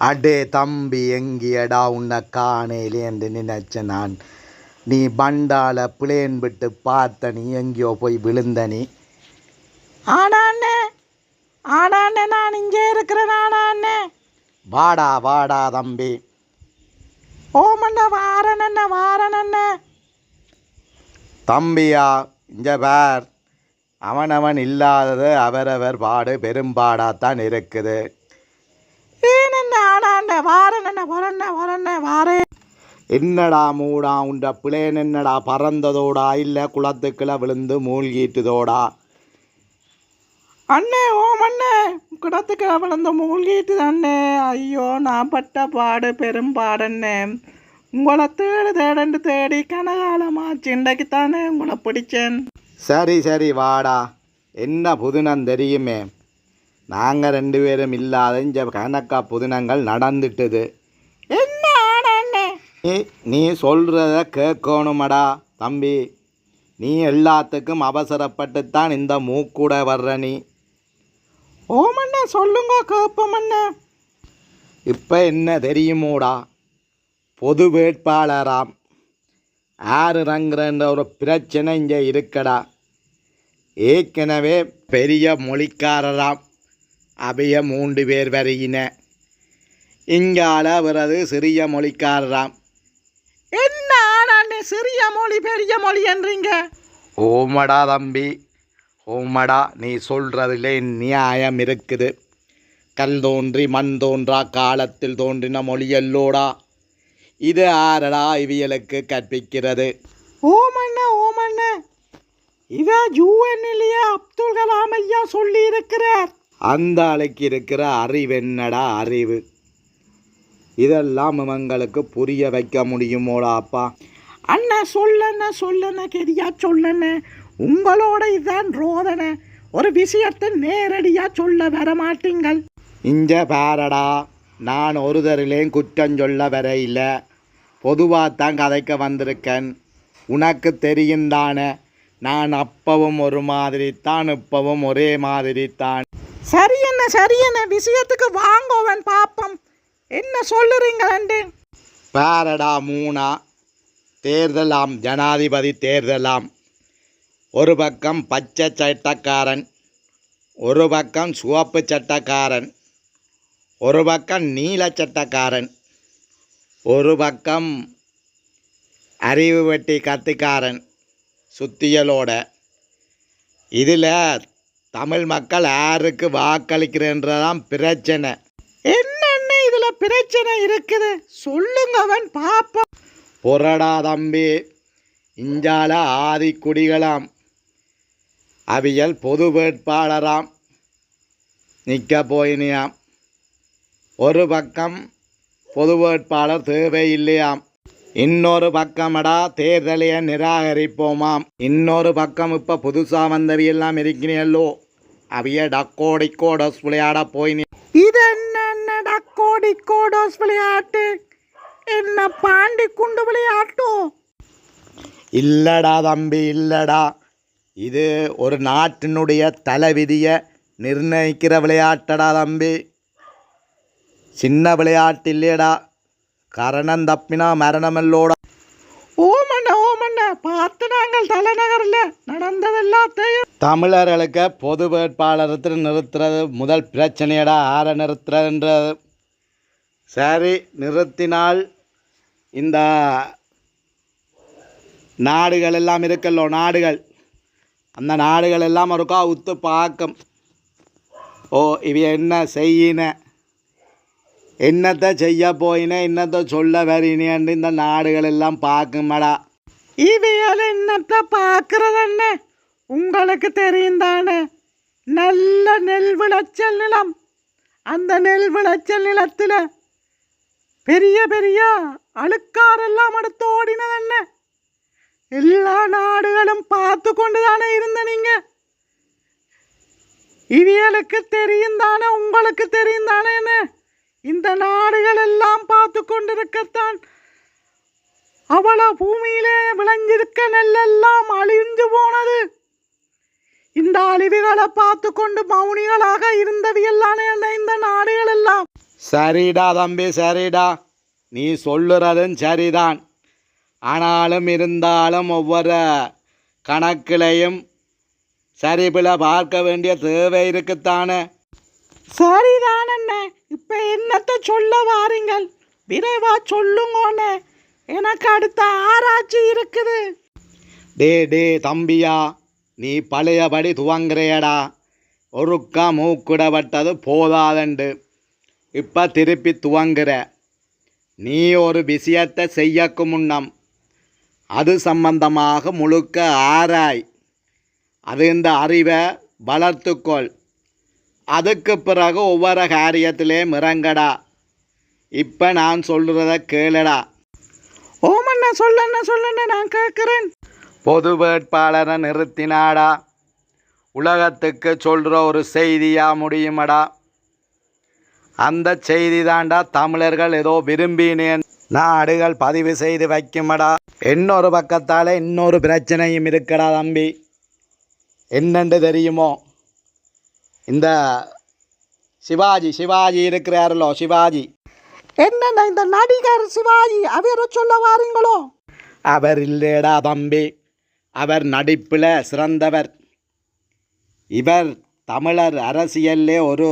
அடே தம்பி எங்கியடா உன்னை காணேலே என்று நினைச்ச நான். நீ பண்டால பிளேன் விட்டு பார்த்த நீ எங்கேயோ போய் விழுந்த நீ. ஆனாண்ணே ஆனாண்ணே நான் இங்கே இருக்கிறேன் ஆனாண்ணே வாடா வாடா தம்பி. ஓமண்ண வாரன் அண்ணே தம்பியா இங்க பார். அவனவன் இல்லாதது அவரவர் பாடு பெரும்பாடாத்தான் இருக்குது. ஏன் என்ன ஆனாண்ணே வாரன் அண்ணே வரண்ணே வரண்ணே வாரேன். என்னடா மூடா உண்ட பிளேன் என்னடா பறந்ததோடா இல்லை குளத்துக்குள்ள விழுந்து மூழ்கிட்டுதோடா? அண்ணே ஓம் அண்ணே கிடத்துக்கு விழுந்த மூழ்கிட்டு அண்ணே. ஐயோ நான் பட்ட பாடு பெரும் பாடண்ணே. உங்களை தேடு தேடண்டு தேடி கனகாலமாச்சு. இன்றைக்கு தானே உங்களை பிடிச்சேன். சரி சரி வாடா. என்ன புதினம் தெரியுமே? நாங்கள் ரெண்டு பேரும் இல்லாத இந்த கணக்கா புதினங்கள் நடந்துட்டுது. என்ன நீ நீ சொல்கிறத கேட்கணுமடா தம்பி. நீ எல்லாத்துக்கும் அவசரப்பட்டுத்தான் இந்த மூக்கூட வர்ற நீ. ஓமண்ணா சொல்லுங்க கேப்பம் இப்போ என்ன தெரியுமோடா? பொது வேட்பாளராம். ஆறு ரங்குறன்ற ஒரு பிரச்சனை இங்கே இருக்கடா. ஏற்கனவே பெரிய மொழிக்காரராம். அவைய மூன்று பேர் வருகின. இங்கால அவரது சிறிய மொழிக்காரராம். என்ன ஆனாண்ணே சிறிய மொழி பெரிய மொழி என்றீங்க? ஓமடா தம்பி ஓமடா நீ சொல்கிறதுல நியாயம் இருக்குது. கல் தோன்றி மண் தோன்றா காலத்தில் தோன்றின மொழியல்லோடா இது ஆரடா இவியலுக்கு கற்பிக்கிறது. ஓமண்ணே ஓமண்ணே இவ யூஎன் இல்லையா அப்துல் கலாம் ஐயா சொல்லி இருக்கிறார் அந்த அலைக்கு இருக்கிற அறிவு என்னடா அறிவு? இதெல்லாம் இவங்களுக்கு புரிய வைக்க முடியுமோடா அப்பா. அண்ணா சொல்லண்ண சொல்லண்ண கெரியா சொல்லண்ண. உங்களோட இதுதான் ரோதனை. ஒரு விஷயத்தை நேரடியா சொல்ல வர மாட்டீங்கள் இஞ்ச பாரடா நான் ஒருதரிலேயும் குற்றம் சொல்ல வரையில. பொதுவாக தான் கதைக்க வந்திருக்கேன். உனக்கு தெரியும் தானே. நான் அப்பவும் ஒரு மாதிரி தான் இப்பவும் ஒரே மாதிரி தான் சரி என்ன சரி என்ன விஷயத்துக்கு வாங்கோவன் பாப்பம். என்ன சொல்லுறீங்களண்டு பாரடா மூணா. தேர்தலாம் ஜனாதிபதி தேர்தலாம். ஒரு பக்கம் பச்சை சட்டக்காரன் ஒரு பக்கம் சிவப்பு சட்டக்காரன் ஒரு பக்கம் நீல சட்டக்காரன் ஒரு பக்கம் அறிவு வெட்டி கத்திக்காரன் சுத்தியலோட. இதில் தமிழ் மக்கள் யாருக்கு வாக்களிக்கிறேன்றதான் பிரச்சனை. என்னென்ன இதில் பிரச்சனை இருக்குது? சொல்லுங்கவன் பாப்போம். புரடா தம்பி. இஞ்சால ஆதிக்குடிகளாம் அவியல் பொது வேட்பாளராம். நிற்க போயினியாம். ஒரு பக்கம் பொது வேட்பாளர் தேவையில்லையாம். இன்னொரு பக்கமடா தேர்தலையை நிராகரிப்போமாம். இன்னொரு பக்கம் இப்போ புதுசாக வந்தவியெல்லாம் இருக்கிறீங்களோ அவிய டக்கோடிக்கோ டஸ் விளையாட போயினி இது என்ன டக்கோடி கோடோஸ் விளையாட்டு? என்ன பாண்டி குண்டு விளையாட்டோ? இல்லடா தம்பி இல்லடா. இது ஒரு நாட்டினுடைய தலைவிதியை நிர்ணயிக்கிற விளையாட்டடா தம்பி. சின்ன விளையாட்டு இல்லையடா. கரணம் தப்பினா மரணமல்லோடா ஓமண்ண ஓமண்ண பார்த்து நாங்கள் தலைநகரில் நடந்தது எல்லாத்தையும் தமிழர்களுக்கு பொது வேட்பாளரத்தில் நிறுத்துறது முதல் பிரச்சனையடா ஆற நிறுத்துறதுன்றது சரி நிறுத்தினால் இந்த நாடுகள் எல்லாம் இருக்கல்லோ நாடுகள். அந்த நாடுகள் எல்லாம் ஒருக்கா உத்து பார்க்கும். ஓ இவ என்ன செய்யின? என்னத்தை செய்ய போயினே என்னத்தை சொல்ல வரீனேன்னு இந்த நாடுகள் எல்லாம் பார்க்குமடா. இவையால் என்னத்தை பார்க்கறதண்ணே உங்களுக்கு தெரியும் தானே நல்ல நெல் விளைச்சல் நிலம். அந்த நெல் விளைச்சல் நிலத்தில் பெரிய பெரிய அழுக்காரெல்லாம் எடுத்து ஓடினதண்ணே எல்லா நாடுகளும் பார்த்து கொண்டு தானே இருந்த நீங்க? இவியலுக்கு தெரியும் தானே உங்களுக்கு தெரியும் தானே என்ன? இந்த நாடுகள் எல்லாம் பார்த்து கொண்டிருக்கத்தான் அவள பூமியிலே விளைஞ்சிருக்க நெல்லெல்லாம் அழிஞ்சு போனது. இந்த அழிவுகளை பார்த்து கொண்டு மௌனிகளாக இருந்தவையெல்லாம் இந்த நாடுகள் எல்லாம் சரிடா தம்பி சரிடா. நீ சொல்லுறதும் சரிதான். ஆனாலும் இருந்தாலும் ஒவ்வொரு கணக்கிலையும் சரிபில பார்க்க வேண்டிய தேவை இருக்குத்தானே? சரிதான் அண்ணே இப்ப என்னத்த சொல்ல வாரீங்கள் விரைவா சொல்லுங்கண்ணே எனக்கு அடுத்த ஆராய்ச்சி இருக்குது. டே டே தம்பியா நீ பழையபடி துவங்குறியடா. ஒருக்கா மூக்குடப்பட்டது போதாதண்டு. இப்போ திருப்பி துவங்குற. நீ ஒரு விஷயத்தை செய்யக்கு முன்னம். அது சம்பந்தமாக முழுக்க ஆராய். அது இந்த அறிவை வளர்த்துக்கொள். அதுக்கு பிறகு ஒவ்வொரு காரியத்திலே மிரங்கடா. இப்போ நான் சொல்கிறத கேளுடா. ஓமண்ணா சொல்லண்ணா சொல்லண்ணா நான் கேட்குறேன் பொது வேட்பாளரை நிறுத்தினாடா. உலகத்துக்கு சொல்கிற ஒரு செய்தியாக முடியுமடா. அந்த செய்தி தாண்டா தமிழர்கள் ஏதோ விரும்பினேன். நாடுகள் பதிவு செய்து வைக்குமடா. இன்னொரு பக்கத்தால் இன்னொரு பிரச்சனையும் இருக்கடா தம்பி. என்னென்று தெரியுமோ? இந்த சிவாஜி சிவாஜி இருக்கிறாரല്ലോ சிவாஜி. என்னென்ன இந்த நடிகர் சிவாஜி? அவரை சொல்ல வாரீங்களோ? அவர் இல்லைடா தம்பி. அவர் நடிப்பில் சிறந்தவர். இவர் தமிழர் அரசியல்லே ஒரு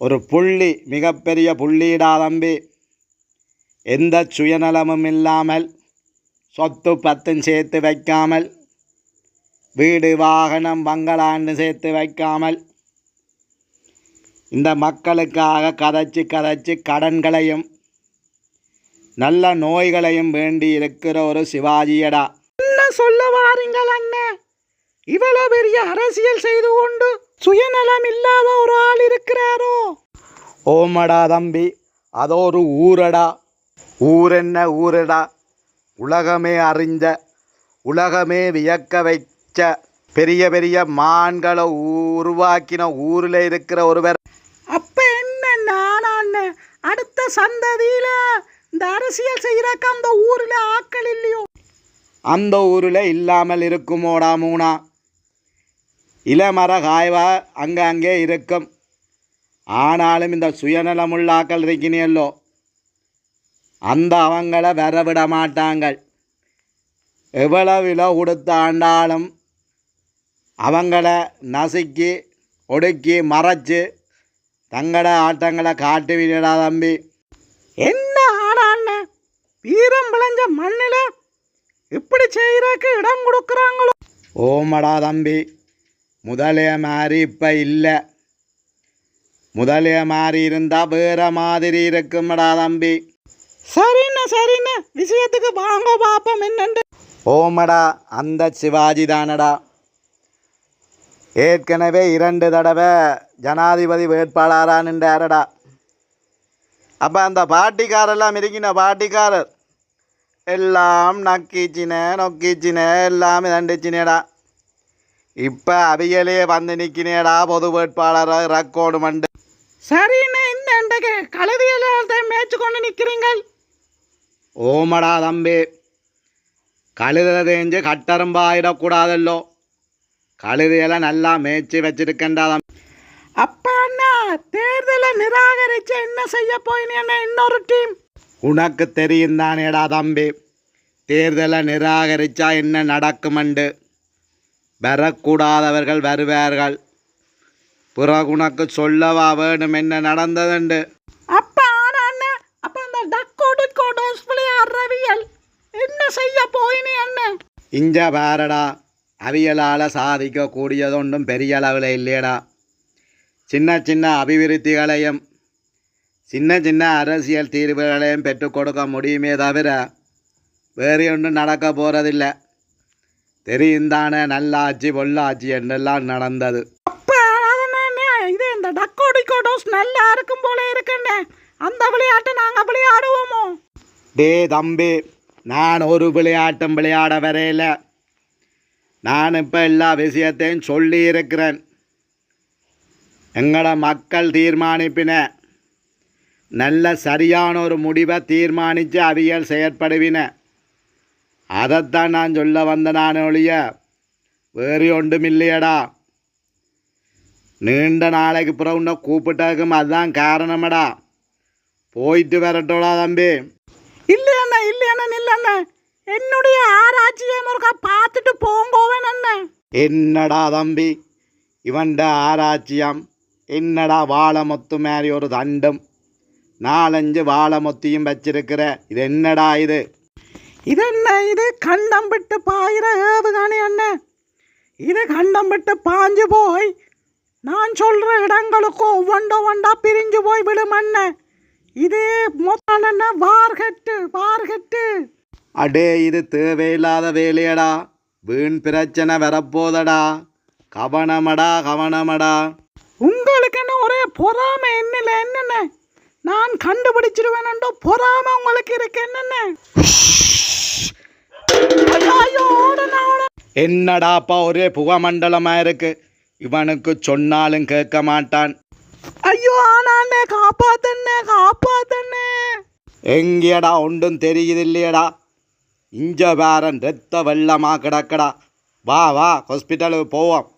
ஒரு புள்ளி மிகப்பெரிய புள்ளிடா தம்பி. எந்த சுயநலமும் இல்லாமல் சொத்து பத்தும் சேர்த்து வைக்காமல் வீடு வாகனம் பங்களான்னு சேர்த்து வைக்காமல் இந்த மக்களுக்காக கதைச்சு கதைச்சு கடன்களையும் நல்ல நோய்களையும் வேண்டி இருக்கிற ஒரு சிவாஜியடா. என்ன சொல்ல வாரீங்கள் அண்ணே? இவ்வளவு பெரிய அரசியல் செய்து கொண்டு சுயநலம் இல்லாத ஒரு ஆள் இருக்கிறாரோ? ஓமடா தம்பி அதோ ஒரு ஊரடா. ஊரென்ன ஊரடா? உலகமே அறிஞ்ச உலகமே வியக்க வைச்ச பெரிய பெரிய மான்களை உருவாக்கின ஊரில் இருக்கிற ஒருவர் அப்ப என்ன நானான்னு அடுத்த சந்ததியில இந்த அரசியல் செய்யறக்கு அந்த ஊர்ல ஆக்கள் இல்லையோ? அந்த ஊரில் இல்லாமல் இருக்குமோடா மூணா இளமர காய்வா அங்கே அங்கே இருக்கும். ஆனாலும் இந்த சுயநலமுள்ளாக்கள் இருக்கினியல்லோ? அந்த அவங்கள வரவிட மாட்டாங்கள். எவ்வளவு விலை ஆண்டாலும் அவங்கள நசுக்கி ஒடுக்கி மறைச்சு தங்கட ஆட்டங்களை காட்டுவீடா தம்பி. என்ன ஆனான்னு வீரம் விளைஞ்ச மண்ணில் இப்படி செய்கிறக்கு இடம் கொடுக்குறாங்களோ? ஓமடா தம்பி. முதலைய மாதிரி இப்போ இல்லை. முதலைய மாதிரி இருந்தால் வேற மாதிரி இருக்கும்டா தம்பி. சரிண்ணே சரிண்ணே. விஷயத்துக்கு வாங்க பார்ப்போம் என்னண்டு? ஓமடா அந்த சிவாஜி தானடா. ஏற்கனவே இரண்டு தடவை ஜனாதிபதி வேட்பாளராக நின்றாரடா. அப்போ அந்த பாட்டிக்காரெல்லாம் இருக்கின பாட்டிக்காரர். எல்லாம் நக்கிச்சின நொக்கிச்சின எல்லாம் தண்டிச்சினேடா. இப்போ அவியலே வந்து நிற்கினேடா பொது வேட்பாளரை ரக்கோடு மண்டு. சரிண்ணே இந்த கழுதியில மேய்ச்சு கொண்டு நிக்கிறீங்கள்? ஓமடா தம்பி. கழுதை தேஞ்சு கட்டரும்பாயிடக்கூடாதல்லோ. கழுதையெல்லாம் நல்லா மேய்ச்சி வச்சிருக்கேன்டா. தம்பி அப்ப அண்ணா தேர்தலை நிராகரிச்ச என்ன செய்ய போயினே இன்னொரு டீம் உனக்கு தெரியும் தானேடா தம்பி. தேர்தலை நிராகரிச்சா என்ன நடக்குமண்டு. வரக்கூடாதவர்கள் வருவார்கள். பிறகு உனக்கு சொல்லவா வேணும் என்ன நடந்ததுண்டு. அப்ப அண்ணா அப்ப அந்த டக்கோடு கோடோஸ் விளையாடுறவியல் என்ன செய்ய போயினே அண்ணன் இஞ்ச பாரடா. அவியலால் சாதிக்கக்கூடியதொன்றும் பெரிய அளவில் இல்லையடா. சின்ன சின்ன அபிவிருத்திகளையும் சின்ன சின்ன அரசியல் தீர்வுகளையும் பெற்றுக் கொடுக்க முடியுமே தவிர வேறு ஒன்றும் நடக்க போகிறதில்ல தெரியும் தானே நல்லாட்சி பொள்ளாட்சி என்றெல்லாம் நடந்தது. இது இந்த டக்கோடி கோடோஸ் நல்லா இருக்கும் போல இருக்குண்ணே அந்த விளையாட்டை நாங்க விளையாடுவோமோ? டே தம்பி நான் ஒரு விளையாட்டும் விளையாட வரையில நான் இப்போ எல்லா விஷயத்தையும் சொல்லியிருக்கிறேன். எங்களோட மக்கள் தீர்மானிப்பின. நல்ல சரியான ஒரு முடிவை தீர்மானித்து அவியல் செயற்படுவின. அதைத்தான் நான் சொல்ல வந்த நான் ஒழிய வேறு ஒன்றும் இல்லையடா நீண்ட நாளைக்கு பிறகு உன்னை கூப்பிட்டதுக்கும் அதுதான் காரணமடா. போயிட்டு வரட்டோடா தம்பி. இல்லையண்ணா இல்லையண்ணா இல்லண்ணா என்னுடைய ஆராய்ச்சியை முருகா பார்த்துட்டு போங்க. என்னடா தம்பி? இவன்ட ஆராய்ச்சியாம். என்னடா வாழை மொத்து மாதிரி ஒரு தண்டும்? நாலஞ்சு வாழை மொத்தியும் வச்சிருக்கிற. இது என்னடா இது? இது என்ன இது? கண்டம் விட்டு பாயிர ஏவுகாணி அண்ணன் இது கண்டம் விட்டு பாஞ்சு போய் நான் சொல்ற இடங்களுக்கு ஒவ்வொண்ட ஒண்டா பிரிஞ்சு போய் விடும் அண்ணன் இது மொத்தம் என்ன? வார்கட்டு வார்கட்டு. அடே இது தேவையில்லாத வேலையடா. வீண் பிரச்சனை வரப்போதடா. கவனமடா கவனமடா. உங்களுக்கு என்ன ஒரே பொறாமை என்னல என்னென்ன? நான் கண்டுபிடிச்சிருவேனோ பொறாமை உங்களுக்கு இருக்கு என்னென்ன. என்னடாப்பா ஒரே புகமண்டலமா இருக்கு? இவனுக்கு சொன்னாலும் கேட்க மாட்டான். ஐயோ ஆனாண்ணே காப்பாத்தண்ணே காப்பாத்தண்ணே. எங்கேடா ஒன்றும் தெரியுது இல்லையடா. இஞ்ச பேரன் ரத்த வெள்ளமா கிடக்கடா. வா வா ஹாஸ்பிட்டலுக்கு போவோம்.